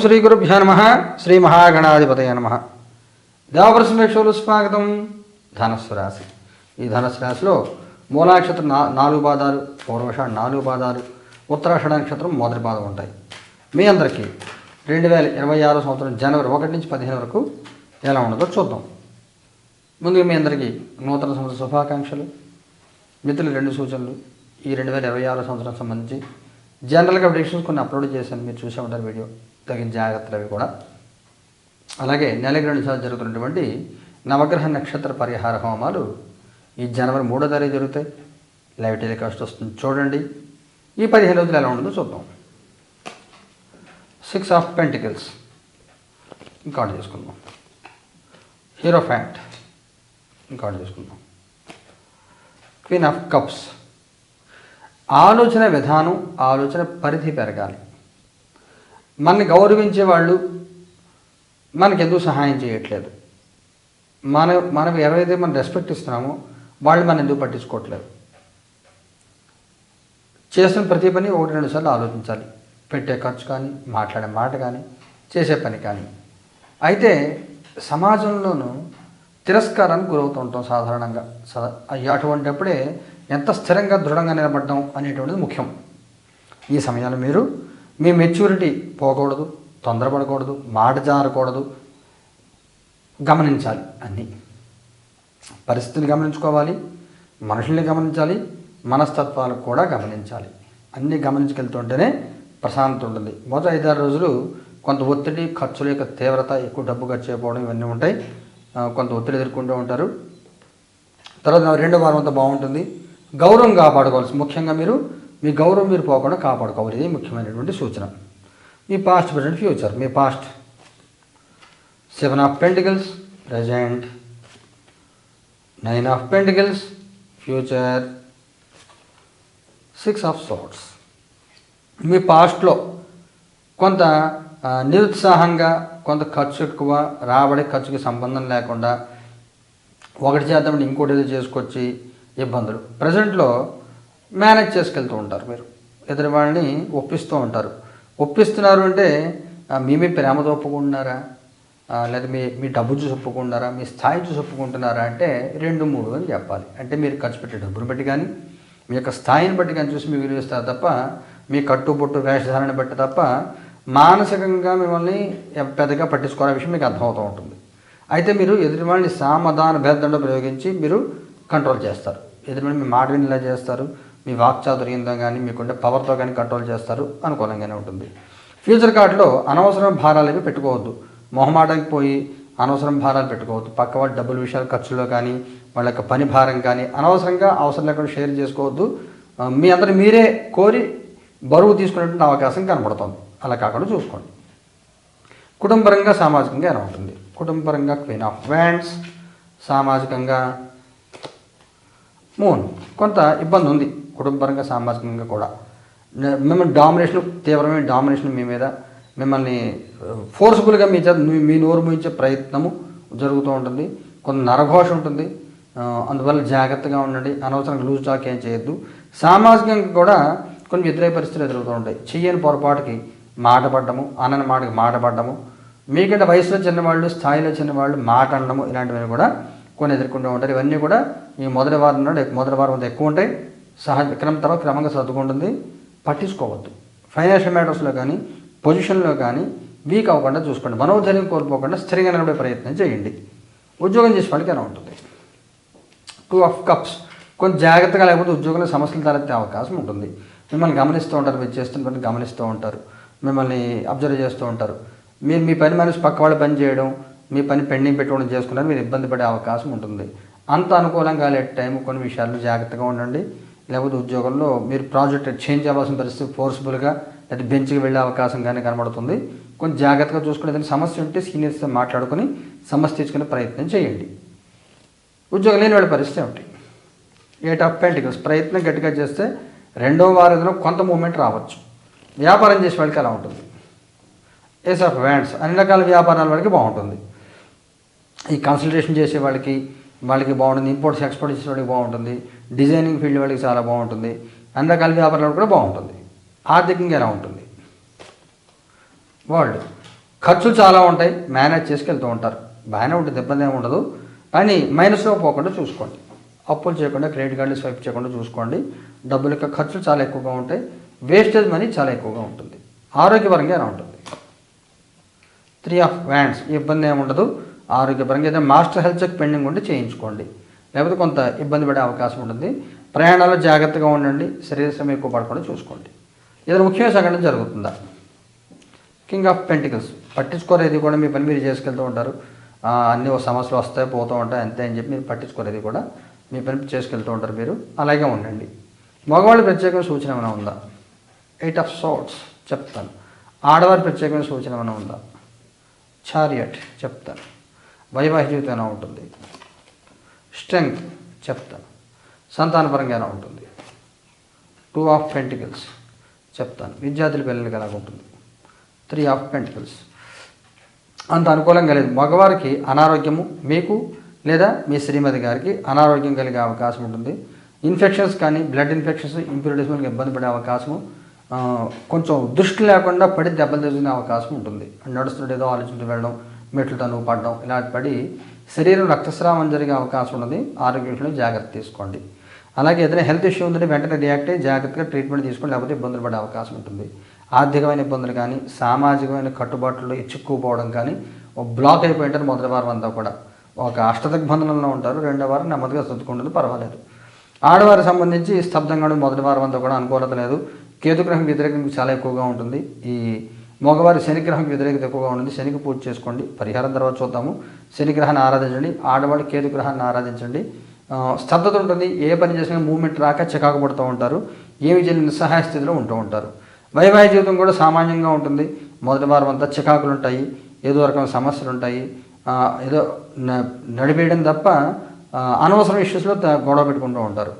శ్రీ గురుభ్యో నమ. శ్రీ మహాగణాధిపతయ నమ. దేవప్రసమేశ్వరులు స్వాగతం. ధనస్సు రాశి. ఈ ధనస్సు రాశిలో మూలాక్షత్రం నా నాలుగు పాదాలు పూర్వష నాలుగు పాదాలు ఉత్తరాషణ నక్షత్రం మొదటి పాదం ఉంటాయి. మీ అందరికీ రెండు వేల ఇరవై ఆరో సంవత్సరం జనవరి ఒకటి నుంచి పదిహేను వరకు ఎలా ఉండదో చూద్దాం. ముందుగా మీ అందరికీ నూతన సంవత్సర శుభాకాంక్షలు. మిత్రులు రెండు సూచనలు. ఈ రెండు వేల ఇరవై ఆరో సంవత్సరం సంబంధించి జనరల్గా ప్రిడిక్షన్స్ కొన్ని అప్లోడ్ చేశాను. మీరు చూసే ఉంటారు వీడియో. తగిన జాగ్రత్తలు అవి కూడా. అలాగే నెలకి రెండు సార్లు జరుగుతున్నటువంటి నవగ్రహ నక్షత్ర పరిహార హోమాలు ఈ జనవరి మూడో తారీఖు జరుగుతాయి. లైవ్ టెలికాస్ట్ వస్తుంది. చూడండి. ఈ పదిహేను రోజులు ఎలా ఉంటుందో చూద్దాం. సిక్స్ ఆఫ్ పెంటికల్స్ ఇంకా చేసుకుందాం హీరో ఫ్యాంట్ ఇంకా చేసుకుందాం క్వీన్ ఆఫ్ కప్స్ ఆలోచన విధానం ఆలోచన పరిధి పెరగాలి. మనని గౌరవించే వాళ్ళు మనకి ఎందుకు సహాయం చేయట్లేదు? మన మనం ఎవరైతే మనం రెస్పెక్ట్ ఇస్తున్నామో వాళ్ళు మనం ఎందుకు పట్టించుకోవట్లేదు? చేసిన ప్రతి పని ఒకటి రెండు సార్లు ఆలోచించాలి. పెట్టే ఖర్చు కానీ మాట్లాడే మాట కానీ చేసే పని కానీ. అయితే సమాజంలోనూ తిరస్కారానికి గురవుతూ ఉంటాం సాధారణంగా. అటువంటిప్పుడే ఎంత స్థిరంగా దృఢంగా నిలబడడం అనేటువంటిది ముఖ్యం. ఈ సమయంలో మీరు మీ మెచ్యూరిటీ పోకూడదు తొందరపడకూడదు మాట జారకూడదు. గమనించాలి అన్నీ. పరిస్థితిని గమనించుకోవాలి మనుషుల్ని గమనించాలి మనస్తత్వాలు కూడా గమనించాలి. అన్నీ గమనించుకెళ్తుంటేనే ప్రశాంతత ఉంటుంది. మొదటి ఐదారు రోజులు కొంత ఒత్తిడి ఖర్చుల యొక్క తీవ్రత ఎక్కువ డబ్బు ఖర్చు అయిపోవడం ఇవన్నీ ఉంటాయి. కొంత ఒత్తిడి ఎదుర్కొంటూ ఉంటారు. తర్వాత రెండో వారం అంతా బాగుంటుంది. గౌరవం కాపాడుకోవాల్సి ముఖ్యంగా మీరు మీ గౌరవం మీరు పోకుండా కాపాడుకోవాలి ఇది ముఖ్యమైనటువంటి సూచన. మీ past present future me past seven of pentacles present nine of pentacles future six of swords మీ పాస్ట్లో కొంత నిరుత్సాహంగా కొంత ఖర్చు ఎక్కువ రాబడి ఖర్చుకి సంబంధం లేకుండా ఒకటి చేద్దామని ఇంకోటి ఏదో చేసుకొచ్చి ఇబ్బందులు. ప్రజెంట్లో మేనేజ్ చేసుకెళ్తూ ఉంటారు మీరు. ఎదురు వాళ్ళని ఒప్పిస్తూ ఉంటారు. ఒప్పిస్తున్నారు అంటే మేమే మీ మీ ప్రేమతో ఒప్పుకుంటున్నారా? లేదా మీ మీ డబ్బు చూసి ఒప్పుకుంటున్నారా? మీ స్థాయి చూసి ఒప్పుకుంటున్నారా? అంటే రెండు మూడు అని చెప్పాలి. అంటే మీరు ఖర్చు పెట్టే డబ్బును బట్టి కానీ మీ యొక్క స్థాయిని బట్టి కానీ చూసి మీరు విలువిస్తారు తప్ప మీ కట్టుబొట్టు వేషధారణ బట్టి తప్ప మానసికంగా మిమ్మల్ని పెద్దగా పట్టించుకోవాలనే విషయం మీకు అర్థమవుతూ ఉంటుంది. అయితే మీరు ఎదుటివాళ్ళని సామధాన భేదంలో ప్రయోగించి మీరు కంట్రోల్ చేస్తారు. ఎదురువాళ్ళని మీ మాట వినేలా చేస్తారు. మీ వాక్చాతుర్యంతో కానీ మీకుండే పవర్తో కానీ కంట్రోల్ చేస్తారు అనుకూలంగానే ఉంటుంది. ఫ్యూచర్ కార్డులో అనవసరం భారాలు అవి పెట్టుకోవద్దు. మొహమాటానికి పోయి అనవసరం భారాలు పెట్టుకోవద్దు. పక్క వాళ్ళ డబ్బుల విషయాలు ఖర్చులో కానీ వాళ్ళ యొక్క పని భారం కానీ అనవసరంగా అవసరం లేకుండా షేర్ చేసుకోవద్దు. మీ అందరూ మీరే కోరి బరువు తీసుకునేటువంటి అవకాశం కనబడుతుంది. అలా కాకుండా చూసుకోండి. కుటుంబపరంగా సామాజికంగా ఎలా ఉంటుంది? కుటుంబపరంగా క్వీన్ ఆఫ్ వ్యాండ్స్ సామాజికంగా మూన్ కొంత ఇబ్బంది ఉంది. కుటుంబపరంగా సామాజికంగా కూడా. మిమ్మల్ని డామినేషన్ తీవ్రమైన డామినేషన్ మీ మీద మిమ్మల్ని ఫోర్స్ఫుల్గా మీ చేత మీ- నోరు ముయించే ప్రయత్నము జరుగుతూ ఉంటుంది. కొంత నరఘోష ఉంటుంది. అందువల్ల జాగ్రత్తగా ఉండండి. అనవసరంగా లూజ్ టాక్ ఏం చేయొద్దు. సామాజికంగా కూడా కొన్ని వ్యతిరేక పరిస్థితులు ఎదురవుతూ ఉంటాయి. చెయ్యని పొరపాటుకి మాట పడ్డము అనని మాటకి మాట పడ్డము మీకంటే వయసులో చిన్నవాళ్ళు స్థాయిలో చిన్నవాళ్ళు మాట అనడము ఇలాంటివన్నీ కూడా కొన్ని ఎదుర్కొంటూ ఉంటారు. ఇవన్నీ కూడా ఈ మొదటి వారం నుండి మొదటి వారం ఎక్కువ ఉంటాయి. సహజ క్రమ తర్వాత క్రమంగా సర్దుకుంటుంది. పట్టించుకోవద్దు. ఫైనాన్షియల్ మ్యాటర్స్లో కానీ పొజిషన్లో కానీ వీక్ అవ్వకుండా చూసుకోండి. మనోధైర్యం కోల్పోకుండా స్థిరంగా నిలబడే ప్రయత్నం చేయండి. ఉద్యోగం చేసే వాళ్ళకి ఎలా ఉంటుంది? టూ ఆఫ్ కప్స్ కొంచెం జాగ్రత్తగా లేకపోతే ఉద్యోగంలో సమస్యలు తలెత్తే అవకాశం ఉంటుంది. మిమ్మల్ని గమనిస్తూ ఉంటారు. మీరు చేస్తున్న పని గమనిస్తూ ఉంటారు. మిమ్మల్ని అబ్జర్వ్ చేస్తూ ఉంటారు. మీరు మీ పని మనిషి పక్క వాళ్ళు పని చేయడం మీ పని పెండింగ్ పెట్టుకోవడం చేసుకుంటారు మీరు ఇబ్బంది పడే అవకాశం ఉంటుంది. అంత అనుకూలంగా లేట్ టైం కొన్ని విషయాల్లో జాగ్రత్తగా ఉండండి. లేకపోతే ఉద్యోగంలో మీరు ప్రాజెక్ట్ చేంజ్ అవ్వాల్సిన పరిస్థితి ఫోర్స్ఫుల్గా లేదా బెంచ్కి వెళ్ళే అవకాశం కానీ కనబడుతుంది. కొంచెం జాగ్రత్తగా చూసుకుని ఏదైనా సమస్య ఉంటే సీనియర్స్తో మాట్లాడుకొని సమస్య తీసుకునే ప్రయత్నం చేయండి. ఉద్యోగం లేని వాళ్ళ పరిస్థితి ఏమిటి? ఎయిట్ ఆఫ్ పెంటికల్స్ ప్రయత్నం గట్టిగా చేస్తే రెండో వారంలో కొంత మూమెంట్ రావచ్చు. వ్యాపారం చేసే వాళ్ళకి అలా ఉంటుంది? ఏస్ ఆఫ్ వ్యాండ్స్ అన్ని రకాల వ్యాపారాల వాళ్ళకి బాగుంటుంది. ఈ కన్సల్టేషన్ చేసే వాళ్ళకి వాళ్ళకి బాగుంటుంది ఇంపోర్ట్స్ ఎక్స్పోర్ట్ చేసే వాళ్ళకి బాగుంటుంది డిజైనింగ్ ఫీల్డ్ వాళ్ళకి చాలా బాగుంటుంది అన్ని రకాల వ్యాపారాలు కూడా బాగుంటుంది ఆర్థికంగా ఎలా ఉంటుంది? వరల్డ్ ఖర్చులు చాలా ఉంటాయి మేనేజ్ చేసుకెళ్తూ ఉంటారు. బాగానే ఉంటుంది ఇబ్బంది ఏమి ఉండదు. కానీ మైనస్లో పోకుండా చూసుకోండి. అప్పులు చేయకుండా క్రెడిట్ కార్డులు స్వైప్ చేయకుండా చూసుకోండి. డబ్బుల యొక్క ఖర్చులు చాలా ఎక్కువగా ఉంటాయి. వేస్టేజ్ మనీ చాలా ఎక్కువగా ఉంటుంది. ఆరోగ్యపరంగా ఎలా ఉంటుంది? త్రీ ఆఫ్ వ్యాండ్స్ ఇబ్బంది ఏమి ఉండదు. ఆరోగ్యపరంగా ఏదైనా మాస్టర్ హెల్త్ చెక్ పెండింగ్ ఉంటే చేయించుకోండి. లేకపోతే కొంత ఇబ్బంది పడే అవకాశం ఉంటుంది. ప్రయాణాల్లో జాగ్రత్తగా ఉండండి. శరీర శ్రమ ఎక్కువ పడకుండా చూసుకోండి. ఏదైనా ముఖ్యమైన సంఘటన జరుగుతుందా? కింగ్ ఆఫ్ పెంటికల్స్ పట్టించుకోరేది కూడా మీ పని మీరు చేసుకెళ్తూ ఉంటారు. అన్నీ అన్ని సమస్యలు వస్తాయి పోతూ ఉంటాయి అంతే అని చెప్పి మీరు పట్టించుకోరేది కూడా మీ పని చేసుకెళ్తూ ఉంటారు మీరు. అలాగే ఉండండి. మగవాళ్ళ ప్రత్యేకమైన సూచన ఏమైనా ఉందా? ఎయిట్ ఆఫ్ సోట్స్ చెప్తాను. ఆడవారి ప్రత్యేకమైన సూచన ఏమైనా ఉందా? చారియట్ చెప్తాను. వైవాహిక జీవితం ఎలా ఉంటుంది. స్ట్రెంగ్త్ చెప్తాను. సంతానపరంగా ఎలా ఉంటుంది. టూ ఆఫ్ పెంటికల్స్ చెప్తాను. విద్యార్థుల పిల్లలకి ఎలా ఉంటుంది? త్రీ ఆఫ్ పెంటికల్స్ అంత అనుకూలంగా లేదు మగవారికి అనారోగ్యము మీకు లేదా మీ శ్రీమతి గారికి అనారోగ్యం కలిగే అవకాశం ఉంటుంది. ఇన్ఫెక్షన్స్ కానీ బ్లడ్ ఇన్ఫెక్షన్స్ ఇంప్యూరిటీస్ ఇబ్బంది పడే అవకాశము కొంచెం దృష్టి లేకుండా పడి దెబ్బలు తీసుకునే అవకాశం ఉంటుంది. నడుస్తుంటే ఏదో ఆలోచించి వెళ్ళడం మెట్లు పడడం ఇలాంటి పడి శరీరం రక్తస్రావం జరిగే అవకాశం ఉన్నది. ఆరోగ్య విషయంలో జాగ్రత్త తీసుకోండి. అలాగే ఏదైనా హెల్త్ ఇష్యూ ఉందంటే వెంటనే రియాక్ట్ అయ్యి జాగ్రత్తగా ట్రీట్మెంట్ తీసుకోండి లేకపోతే ఇబ్బందులు పడే అవకాశం ఉంటుంది. ఆర్థికమైన ఇబ్బందులు కానీ సామాజికమైన కట్టుబాట్లు చిక్కుకుపోవడం కానీ ఒక బ్లాక్ అయిపోయింటారు మొదటి వారం అంతా కూడా. ఒక అష్టదిగ్బంధనంలో ఉంటారు రెండో వారం నెమ్మదిగా సర్దుకుంటుంది పర్వాలేదు. ఆడవారికి సంబంధించి స్తబ్దంగా మొదటి వారం అంతా కూడా అనుకూలత లేదు. కేతుగ్రహం వ్యతిరేకత చాలా ఎక్కువగా ఉంటుంది. ఈ మగవారి శనిగ్రహం వ్యతిరేకత ఎక్కువగా ఉంటుంది శనికి పూజ చేసుకోండి. పరిహారం తర్వాత చూద్దాము. శనిగ్రహాన్ని ఆరాధించండి. ఆడవాళ్ళు కేతుగ్రహాన్ని ఆరాధించండి. స్తబ్దత ఉంటుంది. ఏ పని చేసినా మూమెంట్ రాక చికాకు పడుతూ ఉంటారు. ఏమి చేయని నిస్సహాయ స్థితిలో ఉంటూ ఉంటారు. వైవాహిక జీవితం కూడా సామాన్యంగా ఉంటుంది. మొదటి వారం అంతా చికాకులు ఉంటాయి ఏదో రకమైన సమస్యలు ఉంటాయి ఏదో నడిపేయడం తప్ప అనవసరం ఇష్యూస్లో త- గొడవ పెట్టుకుంటూ ఉంటారు.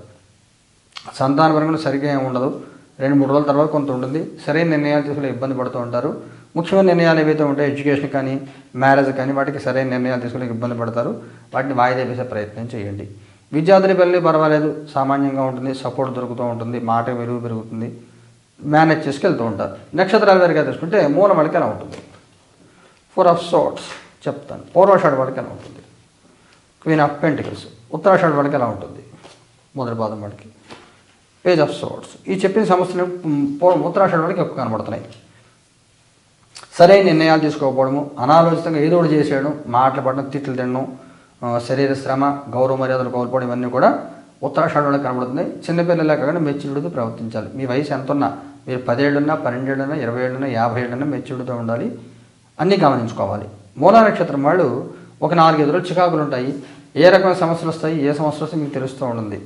సంతానపరంగా సరిగ్గా ఏమి ఉండదు. రెండు మూడు రోజుల తర్వాత కొంత ఉంటుంది. సరైన నిర్ణయాలు తీసుకునే ఇబ్బంది పడుతూ ఉంటారు. ముఖ్యమైన నిర్ణయాలు ఏవైతే ఉంటాయో ఎడ్యుకేషన్ కానీ మ్యారేజ్ కానీ వాటికి సరైన నిర్ణయాలు తీసుకునే ఇబ్బంది పడతారు. వాటిని వాయిదా వేసే ప్రయత్నం చేయండి. విద్యార్థుల పెళ్ళి పర్వాలేదు. సామాన్యంగా ఉంటుంది. సపోర్ట్ దొరుకుతూ ఉంటుంది. మాట విలువ పెరుగుతుంది. మేనేజ్ చేసుకెళ్తూ ఉంటారు. నక్షత్రాల వారిగా తీసుకుంటే మూల వాళ్ళకి ఎలా ఉంటుంది. ఫోర్ ఆఫ్ సోట్స్ చెప్తాను. పూర్వాషాఢ వాళ్ళకి ఎలా ఉంటుంది. క్వీన్ ఆఫ్ పెంటికల్స్ ఉత్తరాషాఢ వాళ్ళకి ఎలా ఉంటుంది. మొదటి పాదం వాడికి. పేజ్ ఆఫ్ సోర్ట్స్ ఈ చెప్పిన సమస్యలు పూర్వం ఉత్తరాషాఢ వాళ్ళకి ఎక్కువ కనబడుతున్నాయి. సరైన నిర్ణయాలు తీసుకోకపోవడము అనాలోచితంగా ఏదో ఒకటి చేసేయడం మాటలు పడడం తిట్లు తినడం శరీర శ్రమ గౌరవ మర్యాదలు కోల్పోవడం ఇవన్నీ కూడా ఉత్తరాషాఢ వాళ్ళకి కనబడుతున్నాయి. చిన్నపిల్లలే కాకుండా మెచ్యూరిటీతో ప్రవర్తించాలి. మీ వయసు ఎంత ఉన్నా మీరు పదేళ్ళున్నా పన్నెండేళ్ళున్నా ఇరవై ఏళ్ళున్నా యాభై ఏళ్ళున్నా మెచ్యూరిటీతో ఉండాలి. అన్నీ గమనించుకోవాలి. మూలా నక్షత్రం వాళ్ళు ఒక నాలుగైదు రోజులు చికాకులు ఉంటాయి. ఏ రకమైన సమస్యలు వస్తాయి ఏ సమస్యలు వస్తాయి మీకు తెలుస్తూ ఉంటుంది.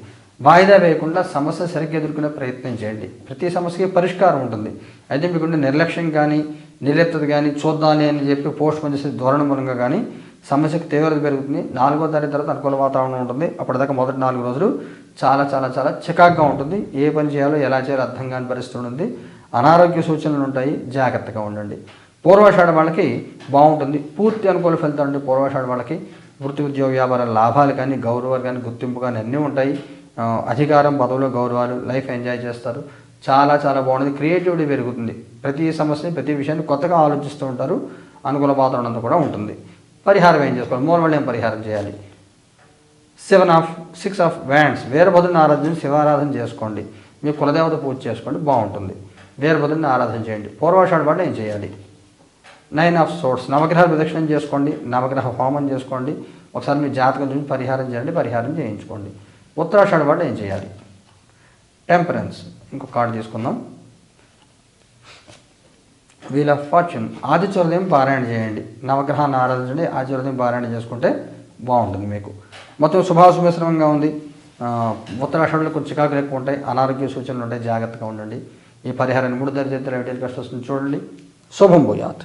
వాయిదా వేయకుండా సమస్య సరిగ్గా ఎదుర్కొనే ప్రయత్నం చేయండి. ప్రతి సమస్యకి పరిష్కారం ఉంటుంది. అయితే మీకుండే నిర్లక్ష్యం కానీ నిర్లిప్తత కానీ చూద్దాని అని చెప్పి పోస్ట్ పోన్ చేసే ధోరణి మూలంగా కానీ సమస్యకు తీవ్రత పెరుగుతుంది. నాలుగో తారీఖు తర్వాత అనుకూల వాతావరణం ఉంటుంది. అప్పటిదాకా మొదటి నాలుగు రోజులు చాలా చాలా చాలా చికాగ్గా ఉంటుంది. ఏ పని చేయాలో ఎలా చేయాలో అర్థం కాని పరిస్థితి ఉంటుంది. అనారోగ్య సూచనలు ఉంటాయి. జాగ్రత్తగా ఉండండి. పూర్వాషాఢ వాళ్ళకి బాగుంటుంది. పూర్తి అనుకూల ఫలితాలు ఉంటాయి పూర్వాషాఢ వాళ్ళకి వృత్తి ఉద్యోగ వ్యాపార లాభాలు కానీ గౌరవాలు కానీ గుర్తింపు కానీ అన్నీ ఉంటాయి. అధికారం పదవులు గౌరవాలు లైఫ్ ఎంజాయ్ చేస్తారు. చాలా చాలా బాగుంటుంది క్రియేటివిటీ పెరుగుతుంది. ప్రతి సమస్యని ప్రతి విషయాన్ని కొత్తగా ఆలోచిస్తూ ఉంటారు. అనుకూల వాతావరణం అంతా కూడా ఉంటుంది. పరిహారం ఏం చేసుకోవాలి? మూల ఏం పరిహారం చేయాలి? Seven of six of wands. వీరభద్రుని ఆరాధన శివారాధన చేసుకోండి. మీ కులదేవత పూజ చేసుకోండి. బాగుంటుంది. వీరభద్రుని ఆరాధన చేయండి. పూర్వాషాఢ పాటు ఏం చేయాలి? Nine of swords. నవగ్రహ ప్రదక్షిణం చేసుకోండి. నవగ్రహ హోమం చేసుకోండి. ఒకసారి మీ జాతకం చూసి పరిహారం చేయండి. పరిహారం చేయించుకోండి. ఉత్తరాషాఢ వాళ్ళు ఏం చేయాలి? టెంపరెన్స్ ఇంకో కార్డు తీసుకుందాం. వీల్ ఆఫ్ ఫార్చ్యూన్ ఆదిత్య పారాయణ చేయండి. నవగ్రహాన్ని ఆరాధించండి ఆదిత్య పారాయణ చేసుకుంటే బాగుంటుంది మీకు. మొత్తం శుభాశుభశ్రమంగా ఉంది. ఉత్తరాషాఢలో కొంచెం చికాకులు ఎక్కువ ఉంటాయి. అనారోగ్య సూచనలు ఉంటాయి. జాగ్రత్తగా ఉండండి. ఈ పరిహారాన్ని మూడు దరిద్ర కష్టం చూడండి. శుభం భూయాత్.